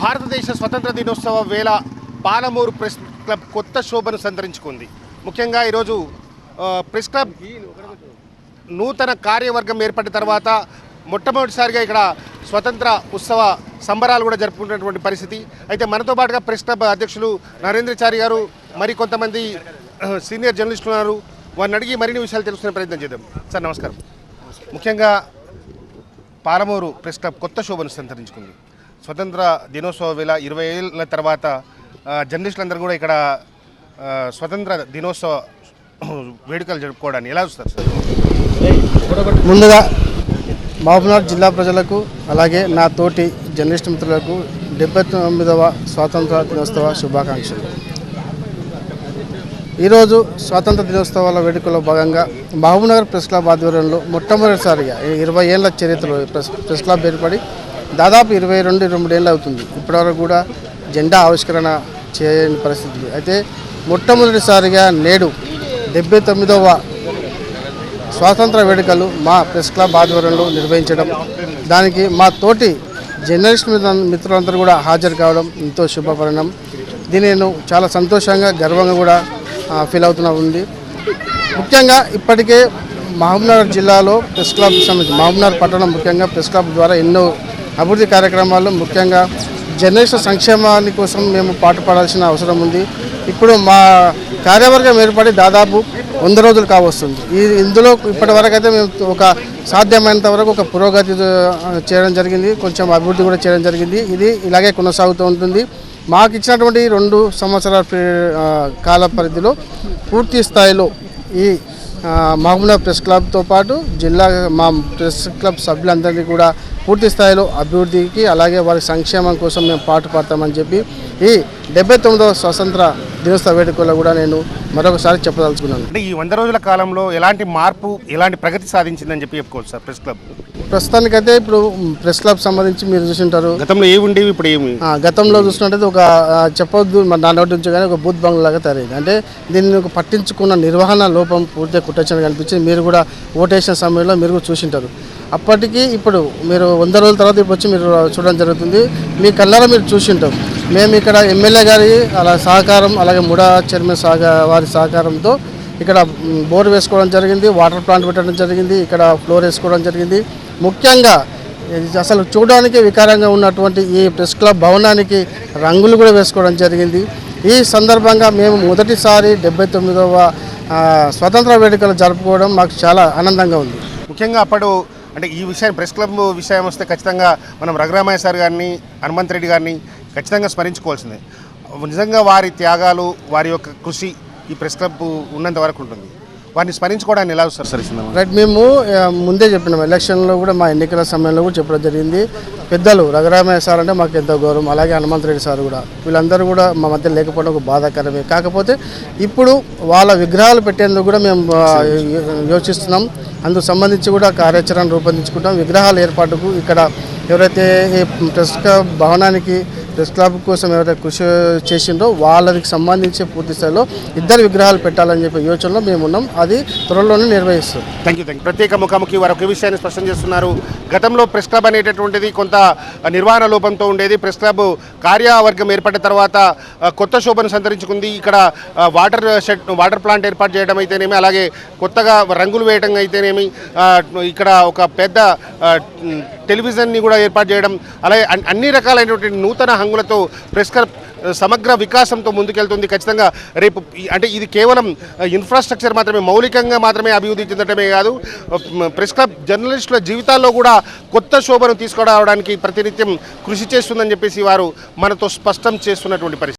భారతదేశ స్వతంత్ర దినోత్సవ వేళ పాలమూరు ప్రెస్ క్లబ్ కొత్త శోభను సంతరించుకుంది. ముఖ్యంగా ఈరోజు ప్రెస్ క్లబ్ నూతన కార్యవర్గం ఏర్పడిన తర్వాత మొట్టమొదటిసారిగా ఇక్కడ స్వతంత్ర ఉత్సవ సంబరాలు కూడా జరుపుకుంటున్నటువంటి పరిస్థితి. అయితే మనతో పాటుగా ప్రెస్ క్లబ్ అధ్యక్షులు నరేంద్రచారి గారు మరి కొంతమంది సీనియర్ జర్నలిస్టులు ఉన్నారు. వారిని అడిగి మరిన్ని విషయాలు తెలుసుకునే ప్రయత్నం చేద్దాం. సార్ నమస్కారం. ముఖ్యంగా పాలమూరు ప్రెస్ క్లబ్ కొత్త శోభను సంతరించుకుంది. స్వతంత్ర దినోత్సవ వేళ ఇరవై ఏళ్ళ తర్వాత జర్నలిస్టులందరూ కూడా ఇక్కడ స్వతంత్ర దినోత్సవ వేడుకలు జరుపుకోవడాన్ని ఎలా చూస్తారు సార్? ముందుగా మహబూబ్నగర్ జిల్లా ప్రజలకు అలాగే నా తోటి జర్నలిస్ట్ మిత్రులకు డెబ్బై తొమ్మిదవ స్వాతంత్ర దినోత్సవ శుభాకాంక్షలు. ఈరోజు స్వాతంత్ర దినోత్సవాల వేడుకలో భాగంగా మహబూబ్నగర్ ప్రెస్ క్లబ్ ఆధ్వర్యంలో మొట్టమొదటిసారిగా ఇరవై ఏళ్ళ చరిత్రలో ప్రెస్ ప్రెస్ క్లబ్ ఏర్పడి దాదాపు ఇరవై రెండు రెండు ఏళ్ళు అవుతుంది. ఇప్పటివరకు కూడా జెండా ఆవిష్కరణ చేయని పరిస్థితి. అయితే మొట్టమొదటిసారిగా నేడు డెబ్బై తొమ్మిదవ స్వాతంత్ర వేడుకలు మా ప్రెస్ క్లబ్ ఆధ్వర్యంలో నిర్వహించడం. దానికి మా తోటి జర్నలిస్ట్ మిత్ర- మిత్రులందరూ కూడా హాజరు కావడం ఎంతో శుభపరిణం దీన్ని నేను చాలా సంతోషంగా గర్వంగా కూడా ఫీల్ అవుతున్నా ఉంది. ముఖ్యంగా ఇప్పటికే మహబూబ్నగర్ జిల్లాలో ప్రెస్ క్లబ్ సంబంధించి మహబూబ్నగర్ పట్టణం ముఖ్యంగా ప్రెస్ క్లబ్ ద్వారా ఎన్నో అభివృద్ధి కార్యక్రమాలు ముఖ్యంగా జర్నలిస్టుల సంక్షేమాని కోసం మేము పాటుపడాల్సిన అవసరం ఉంది. ఇప్పుడు మా కార్యవర్గం ఏర్పడి దాదాపు వంద రోజులు కావస్తుంది. ఈ ఇందులో ఇప్పటి వరకు అయితే మేము ఒక సాధ్యమైనంత వరకు ఒక పురోగతి చేయడం జరిగింది. కొంచెం అభివృద్ధి కూడా చేయడం జరిగింది. ఇది ఇలాగే కొనసాగుతూ ఉంటుంది. మాకు ఇచ్చినటువంటి రెండు సంవత్సరాల కాల పరిధిలో పూర్తి స్థాయిలో ఈ మహబూబ్నగర్ ప్రెస్ క్లబ్తో పాటు జిల్లా మా ప్రెస్ క్లబ్ సభ్యులందరినీ కూడా పూర్తి స్థాయిలో అభివృద్ధికి అలాగే వారి సంక్షేమం కోసం మేము పాటు పడతామని చెప్పి ఈ డెబ్బై తొమ్మిదవ స్వతంత్ర దినోత్సవ వేడుకలో కూడా నేను మరొకసారి చెప్పదలుచుకున్నాను. అంటే ఈ వంద రోజుల కాలంలో ఎలాంటి మార్పు ఎలాంటి ప్రగతి సాధించిందని చెప్పి చెప్పుకోవచ్చు సార్ ప్రెస్ క్లబ్. ప్రస్తుతానికైతే ఇప్పుడు ప్రెస్ క్లబ్ సంబంధించి మీరు చూసింటారు. గతంలో ఏమి ఉండేవి ఇప్పుడు ఏమి? ఆ, గతంలో చూసినట్టయితే ఒక చెప్పొద్దు మన నా నోటి నుంచి కానీ ఒక బూత్ బంగ్లాగా తయారైంది. అంటే దీన్ని ఒక పట్టించుకున్న నిర్వహణ లోపం పూర్తిగా కుట్టచ్చని కనిపించింది మీరు కూడా ఓటేసిన సమయంలో మీరు కూడా చూసింటారు. అప్పటికి ఇప్పుడు మీరు వంద రోజుల తర్వాత ఇప్పుడు వచ్చి మీరు చూడడం జరుగుతుంది. మీ కళ్ళారా మీరు చూసింటారు. మేము ఇక్కడ ఎమ్మెల్యే గారి అలా సహకారం అలాగే ముడా చైర్మన్ సహకార వారి సహకారంతో ఇక్కడ బోర్ వేసుకోవడం జరిగింది వాటర్ ప్లాంట్ పెట్టడం జరిగింది ఇక్కడ ఫ్లోర్ వేసుకోవడం జరిగింది. ముఖ్యంగా ఇది అసలు చూడడానికి వికారంగా ఉన్నటువంటి ఈ ప్రెస్ క్లబ్ భవనానికి రంగులు కూడా వేసుకోవడం జరిగింది. ఈ సందర్భంగా మేము మొదటిసారి డెబ్బై తొమ్మిదవ స్వతంత్ర వేడుకలు జరుపుకోవడం మాకు చాలా ఆనందంగా ఉంది. ముఖ్యంగా అప్పుడు అంటే ఈ విషయం ప్రెస్ క్లబ్ విషయం వస్తే ఖచ్చితంగా మనం రఘురామయ్య సార్ గారిని హనుమంత్ రెడ్డి గారిని ఖచ్చితంగా స్మరించుకోవాల్సిందే. నిజంగా వారి త్యాగాలు వారి యొక్క కృషి ఈ ప్రెస్ క్లబ్ ఉన్నంత వరకు ఉంటుంది. వారిని స్మరించుకోవడానికి ఎలా చూస్తారు సార్? రైట్ మేము ముందే చెప్పినాం. ఎలక్షన్లో కూడా మా ఎన్నికల సమయంలో కూడా చెప్పడం జరిగింది. పెద్దలు రఘురామయ్య సార్ అంటే మాకు ఎంతో గౌరవం. అలాగే హనుమంత్ రెడ్డి సార్ కూడా. వీళ్ళందరూ కూడా మా మధ్య లేకపోవడం ఒక బాధాకరమే. కాకపోతే ఇప్పుడు వాళ్ళ విగ్రహాలు పెట్టేందుకు కూడా మేము యోచిస్తున్నాం. అందుకు సంబంధించి కూడా కార్యాచరణ రూపొందించుకుంటాం. విగ్రహాల ఏర్పాటుకు ఇక్కడ ఎవరైతే ఈ ప్రెస్ క్లబ్ భవనానికి ప్రెస్ క్లబ్ కోసం ఎవరైతే కృషి చేసిందో వాళ్ళకి సంబంధించి పూర్తి స్థాయిలో ఇద్దరు విగ్రహాలు పెట్టాలని చెప్పే యోచనలో మేము ఉన్నాం. అది త్వరలోనే నిర్వహిస్తాం. థ్యాంక్ యూ థ్యాంక్ యూ ప్రత్యేక ముఖాముఖి వారు ఒక విషయాన్ని స్పష్టం చేస్తున్నారు. గతంలో ప్రెస్ క్లబ్ అనేటటువంటిది కొంత నిర్వహణ లోపంతో ఉండేది. ప్రెస్ క్లబ్ కార్యవర్గం ఏర్పడిన తర్వాత కొత్త శోభను సంతరించుకుంది. ఇక్కడ వాటర్ షెడ్ వాటర్ ప్లాంట్ ఏర్పాటు చేయడం అయితేనేమి అలాగే కొత్తగా రంగులు వేయడం అయితేనేమి ఇక్కడ ఒక పెద్ద టెలివిజన్ని కూడా ఏర్పాటు చేయడం అలాగే అన్ని రకాలైనటువంటి నూతన హంగులతో ప్రెస్ క్లబ్ సమగ్ర వికాసంతో ముందుకెళ్తుంది ఖచ్చితంగా. రేపు అంటే ఇది కేవలం ఇన్ఫ్రాస్ట్రక్చర్ మాత్రమే మౌలికంగా మాత్రమే అభివృద్ధి చెందడమే కాదు. ప్రెస్ క్లబ్ జర్నలిస్టుల జీవితాల్లో కూడా కొత్త శోభను తీసుకురావడానికి ప్రతినిత్యం కృషి చేస్తుందని చెప్పేసి వారు మనతో స్పష్టం చేస్తున్నటువంటి పరిస్థితి.